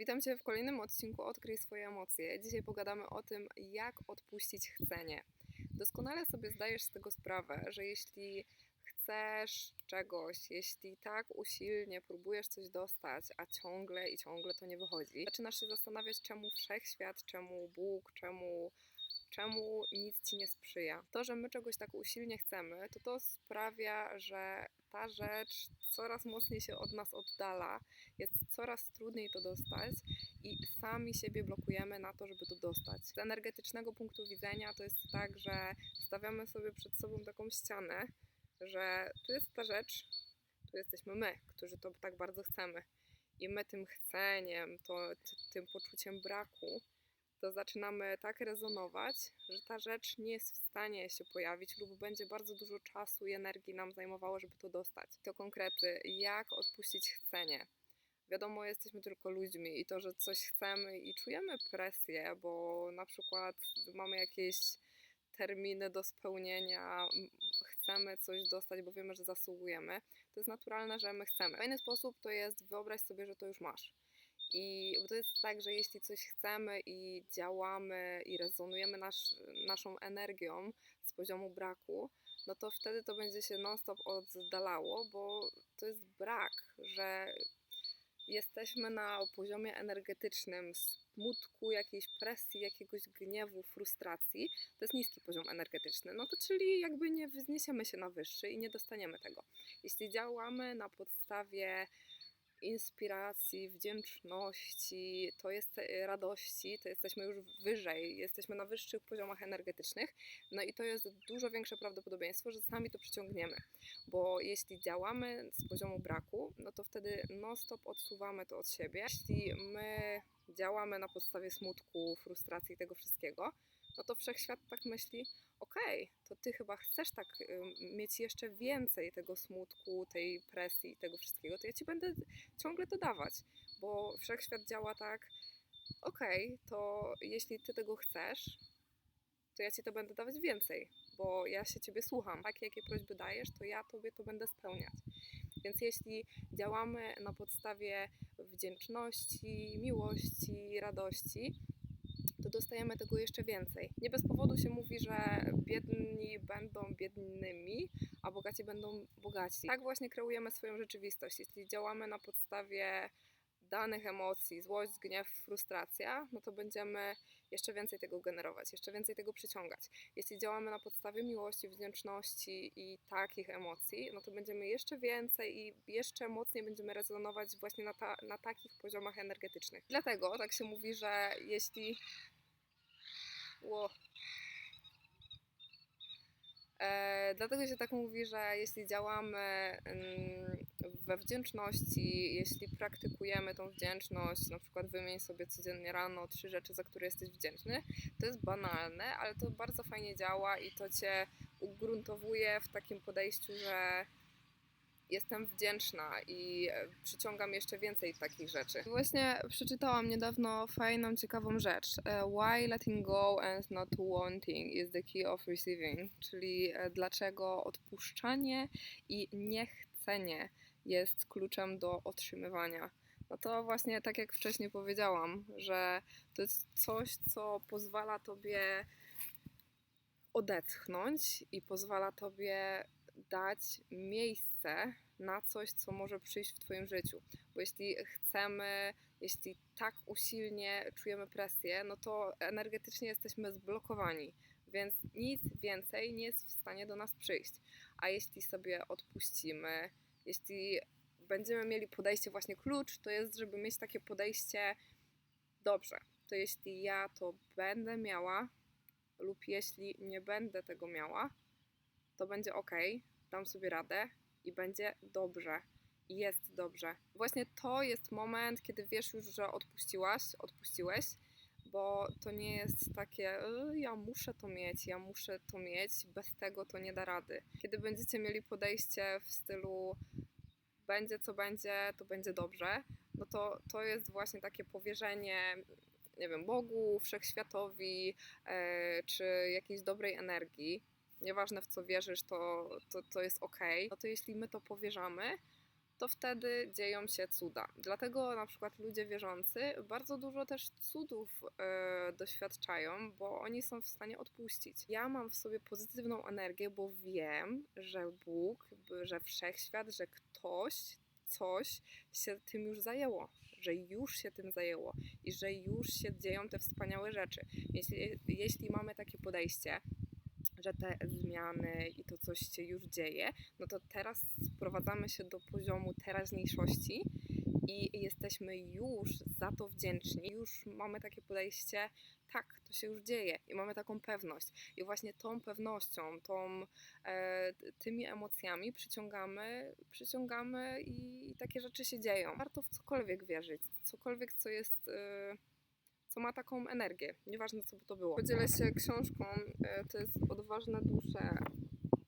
Witam Cię w kolejnym odcinku Odkryj swoje emocje. Dzisiaj pogadamy o tym, jak odpuścić chcenie. Doskonale sobie zdajesz z tego sprawę, że jeśli chcesz czegoś, jeśli tak usilnie próbujesz coś dostać, a ciągle i ciągle to nie wychodzi, zaczynasz się zastanawiać, czemu wszechświat, czemu Bóg, czemu czemu nic ci nie sprzyja. To, że my czegoś tak usilnie chcemy, to to sprawia, że ta rzecz coraz mocniej się od nas oddala, jest coraz trudniej to dostać i sami siebie blokujemy na to, żeby to dostać. Z energetycznego punktu widzenia to jest tak, że stawiamy sobie przed sobą taką ścianę, że tu jest ta rzecz, tu jesteśmy my, którzy to tak bardzo chcemy. I my tym chceniem, to, tym poczuciem braku, to zaczynamy tak rezonować, że ta rzecz nie jest w stanie się pojawić lub będzie bardzo dużo czasu i energii nam zajmowało, żeby to dostać. To konkrety, jak odpuścić chcenie. Wiadomo, jesteśmy tylko ludźmi i to, że coś chcemy i czujemy presję, bo na przykład mamy jakieś terminy do spełnienia, chcemy coś dostać, bo wiemy, że zasługujemy, to jest naturalne, że my chcemy. Fajny sposób to jest wyobraź sobie, że to już masz. I to jest tak, że jeśli coś chcemy i działamy i rezonujemy nasz, naszą energią z poziomu braku, no to wtedy to będzie się non-stop oddalało, bo to jest brak, że jesteśmy na poziomie energetycznym smutku, jakiejś presji, jakiegoś gniewu, frustracji, to jest niski poziom energetyczny. No to czyli jakby nie wzniesiemy się na wyższy i nie dostaniemy tego. Jeśli działamy na podstawie inspiracji, wdzięczności, to jest e, radości, to jesteśmy już wyżej, jesteśmy na wyższych poziomach energetycznych, no i to jest dużo większe prawdopodobieństwo, że sami to przyciągniemy, bo jeśli działamy z poziomu braku, no to wtedy non-stop odsuwamy to od siebie. Jeśli my działamy na podstawie smutku, frustracji tego wszystkiego, no to wszechświat tak myśli, okej, okay, to ty chyba chcesz tak mieć jeszcze więcej tego smutku, tej presji, tego wszystkiego, to ja ci będę ciągle dodawać, bo wszechświat działa tak, okej, okay, to jeśli ty tego chcesz, to ja ci to będę dawać więcej, bo ja się ciebie słucham. Takie, jakie prośby dajesz, to ja tobie to będę spełniać. Więc jeśli działamy na podstawie wdzięczności, miłości, radości, to dostajemy tego jeszcze więcej. Nie bez powodu się mówi, że biedni będą biednymi, a bogaci będą bogaci. Tak właśnie kreujemy swoją rzeczywistość. Jeśli działamy na podstawie danych emocji, złość, gniew, frustracja, no to będziemy jeszcze więcej tego generować, jeszcze więcej tego przyciągać. Jeśli działamy na podstawie miłości, wdzięczności i takich emocji, no to będziemy jeszcze więcej i jeszcze mocniej będziemy rezonować właśnie na, ta, na takich poziomach energetycznych. Dlatego tak się mówi, że jeśli. Ło. E, dlatego się tak mówi, że jeśli działamy mm, we wdzięczności, jeśli praktykujemy tą wdzięczność, na przykład wymień sobie codziennie rano trzy rzeczy, za które jesteś wdzięczny, to jest banalne, ale to bardzo fajnie działa i to cię ugruntowuje w takim podejściu, że jestem wdzięczna i przyciągam jeszcze więcej takich rzeczy. Właśnie przeczytałam niedawno fajną, ciekawą rzecz. E, Why letting go and not wanting is the key of receiving, czyli e, dlaczego odpuszczanie i niechcenie jest kluczem do otrzymywania. No to właśnie tak jak wcześniej powiedziałam, że to jest coś, co pozwala tobie odetchnąć i pozwala tobie dać miejsce na coś, co może przyjść w Twoim życiu. Bo jeśli chcemy, jeśli tak usilnie czujemy presję, no to energetycznie jesteśmy zblokowani, więc nic więcej nie jest w stanie do nas przyjść. A jeśli sobie odpuścimy, jeśli będziemy mieli podejście właśnie klucz, to jest, żeby mieć takie podejście dobrze. To jeśli ja to będę miała, lub jeśli nie będę tego miała, to będzie ok, dam sobie radę i będzie dobrze. I jest dobrze. Właśnie to jest moment, kiedy wiesz już, że odpuściłaś, odpuściłeś, bo to nie jest takie, ja muszę to mieć, ja muszę to mieć, bez tego to nie da rady. Kiedy będziecie mieli podejście w stylu, będzie co będzie, to będzie dobrze, no to to jest właśnie takie powierzenie, nie wiem, Bogu, wszechświatowi, e, czy jakiejś dobrej energii. Nieważne w co wierzysz, to, to, to jest ok. No to jeśli my to powierzamy, to wtedy dzieją się cuda. Dlatego na przykład ludzie wierzący bardzo dużo też cudów e, doświadczają, bo oni są w stanie odpuścić. Ja mam w sobie pozytywną energię, bo wiem, że Bóg, że wszechświat, że ktoś, coś się tym już zajęło, że już się tym zajęło i że już się dzieją te wspaniałe rzeczy. Jeśli, jeśli mamy takie podejście, że te zmiany i to coś się już dzieje, no to teraz sprowadzamy się do poziomu teraźniejszości i jesteśmy już za to wdzięczni. Już mamy takie podejście, tak, to się już dzieje i mamy taką pewność. I właśnie tą pewnością, tą, e, tymi emocjami przyciągamy, przyciągamy i, takie rzeczy się dzieją. Warto w cokolwiek wierzyć, cokolwiek, co jest. E, co ma taką energię, nieważne co by to było. Podzielę się książką, e, to jest Odważne dusze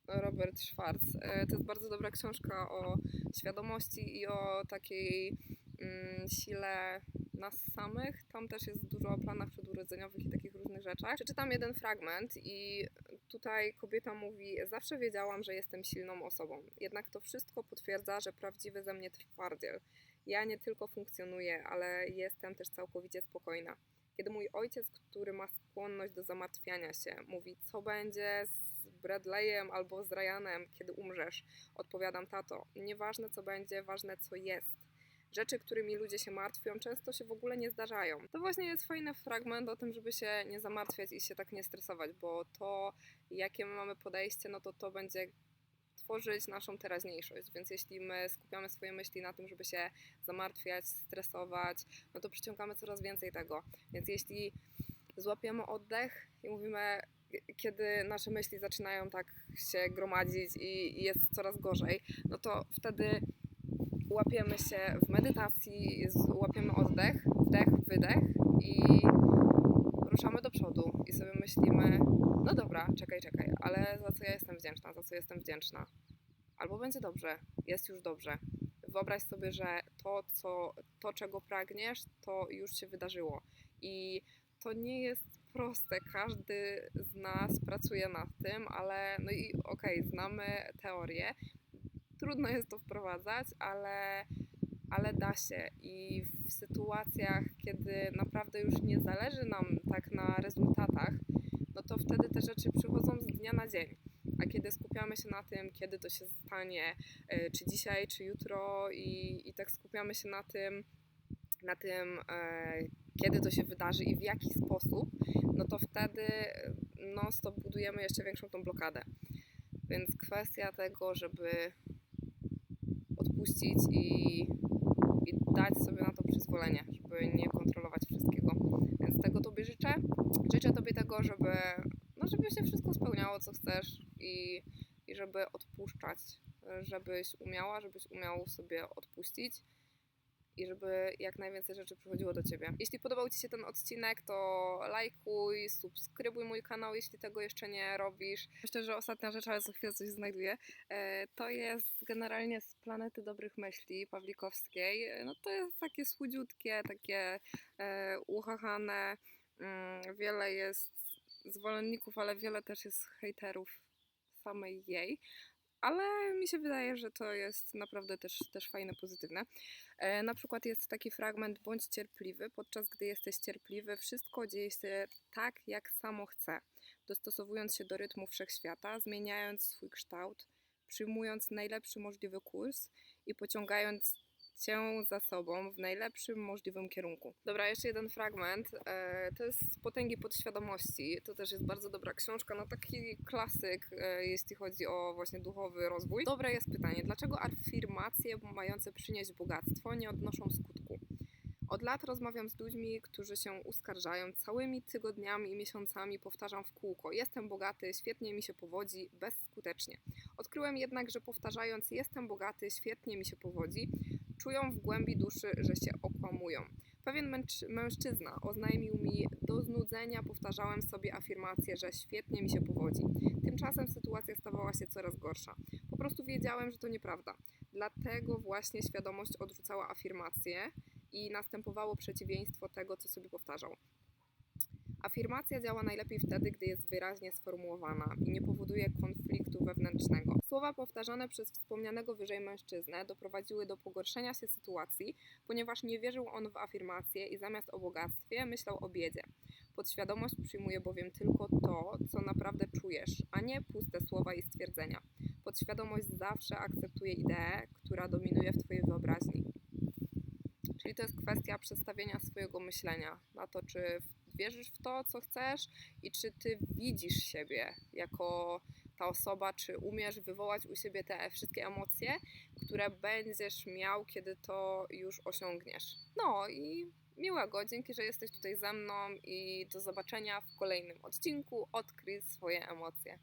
Robert Schwartz. E, to jest bardzo dobra książka o świadomości i o takiej mm, sile nas samych. Tam też jest dużo o planach przedurodzeniowych i takich różnych rzeczach. Przeczytam jeden fragment i tutaj kobieta mówi: Zawsze wiedziałam, że jestem silną osobą. Jednak to wszystko potwierdza, że prawdziwy ze mnie twardziel. Ja nie tylko funkcjonuję, ale jestem też całkowicie spokojna. Kiedy mój ojciec, który ma skłonność do zamartwiania się, mówi, co będzie z Bradleyem albo z Ryanem, kiedy umrzesz, odpowiadam, tato, nieważne co będzie, ważne co jest. Rzeczy, którymi ludzie się martwią, często się w ogóle nie zdarzają. To właśnie jest fajny fragment o tym, żeby się nie zamartwiać i się tak nie stresować, bo to, jakie my mamy podejście, no to to będzie tworzyć naszą teraźniejszość. Więc jeśli my skupiamy swoje myśli na tym, żeby się zamartwiać, stresować, no to przyciągamy coraz więcej tego. Więc jeśli złapiemy oddech i mówimy, kiedy nasze myśli zaczynają tak się gromadzić i jest coraz gorzej, no to wtedy łapiemy się w medytacji, łapiemy oddech, wdech, wydech i ruszamy do przodu i sobie myślimy, no dobra, czekaj, czekaj, ale za co ja jestem wdzięczna, za co jestem wdzięczna. Albo będzie dobrze, jest już dobrze. Wyobraź sobie, że to, co, to czego pragniesz, to już się wydarzyło. I to nie jest proste. Każdy z nas pracuje nad tym, ale no i okej, okay, znamy teorię. Trudno jest to wprowadzać, ale ale da się i w sytuacjach, kiedy naprawdę już nie zależy nam tak na rezultatach, no to wtedy te rzeczy przychodzą z dnia na dzień. A kiedy skupiamy się na tym, kiedy to się stanie, e, czy dzisiaj, czy jutro, i, i tak skupiamy się na tym, na tym, e, kiedy to się wydarzy i w jaki sposób, no to wtedy no, stop budujemy jeszcze większą tą blokadę. Więc kwestia tego, żeby odpuścić i przyzwolenie, żeby nie kontrolować wszystkiego. Więc tego Tobie życzę. Życzę Tobie tego, żeby, no żeby się wszystko spełniało, co chcesz i, i żeby odpuszczać, żebyś umiała, żebyś umiał sobie odpuścić i żeby jak najwięcej rzeczy przychodziło do Ciebie. Jeśli podobał Ci się ten odcinek, to lajkuj, subskrybuj mój kanał, jeśli tego jeszcze nie robisz. Myślę, że ostatnia rzecz, ale za chwilę coś znajduję, e, to jest generalnie z Planety Dobrych Myśli Pawlikowskiej. E, no to jest takie słodziutkie, takie e, uchachane, mm, wiele jest zwolenników, ale wiele też jest hejterów samej jej ale mi się wydaje, że to jest naprawdę też, też fajne, pozytywne. E, na przykład jest taki fragment, bądź cierpliwy, podczas gdy jesteś cierpliwy, wszystko dzieje się tak, jak samo chce, dostosowując się do rytmu wszechświata, zmieniając swój kształt, przyjmując najlepszy możliwy kurs i pociągając cię za sobą w najlepszym możliwym kierunku. Dobra, jeszcze jeden fragment. E, to jest z Potęgi Podświadomości. To też jest bardzo dobra książka, no taki klasyk, e, jeśli chodzi o właśnie duchowy rozwój. Dobre jest pytanie, dlaczego afirmacje mające przynieść bogactwo nie odnoszą skutku? Od lat rozmawiam z ludźmi, którzy się uskarżają. Całymi tygodniami i miesiącami powtarzam w kółko: Jestem bogaty, świetnie mi się powodzi, bezskutecznie. Odkryłem jednak, że powtarzając: Jestem bogaty, świetnie mi się powodzi, czują w głębi duszy, że się okłamują. Pewien mężczyzna oznajmił mi do znudzenia, powtarzałem sobie afirmację, że świetnie mi się powodzi. Tymczasem sytuacja stawała się coraz gorsza. Po prostu wiedziałem, że to nieprawda. Dlatego właśnie świadomość odrzucała afirmację i następowało przeciwieństwo tego, co sobie powtarzał. Afirmacja działa najlepiej wtedy, gdy jest wyraźnie sformułowana i nie powoduje konfliktu wewnętrznego. Słowa powtarzane przez wspomnianego wyżej mężczyznę doprowadziły do pogorszenia się sytuacji, ponieważ nie wierzył on w afirmację i zamiast o bogactwie myślał o biedzie. Podświadomość przyjmuje bowiem tylko to, co naprawdę czujesz, a nie puste słowa i stwierdzenia. Podświadomość zawsze akceptuje ideę, która dominuje w Twojej wyobraźni. Czyli to jest kwestia przestawienia swojego myślenia na to, czy wierzysz w to, co chcesz i czy ty widzisz siebie jako ta osoba, czy umiesz wywołać u siebie te wszystkie emocje, które będziesz miał, kiedy to już osiągniesz. No i miłego, dzięki, że jesteś tutaj ze mną i do zobaczenia w kolejnym odcinku. Odkryj swoje emocje.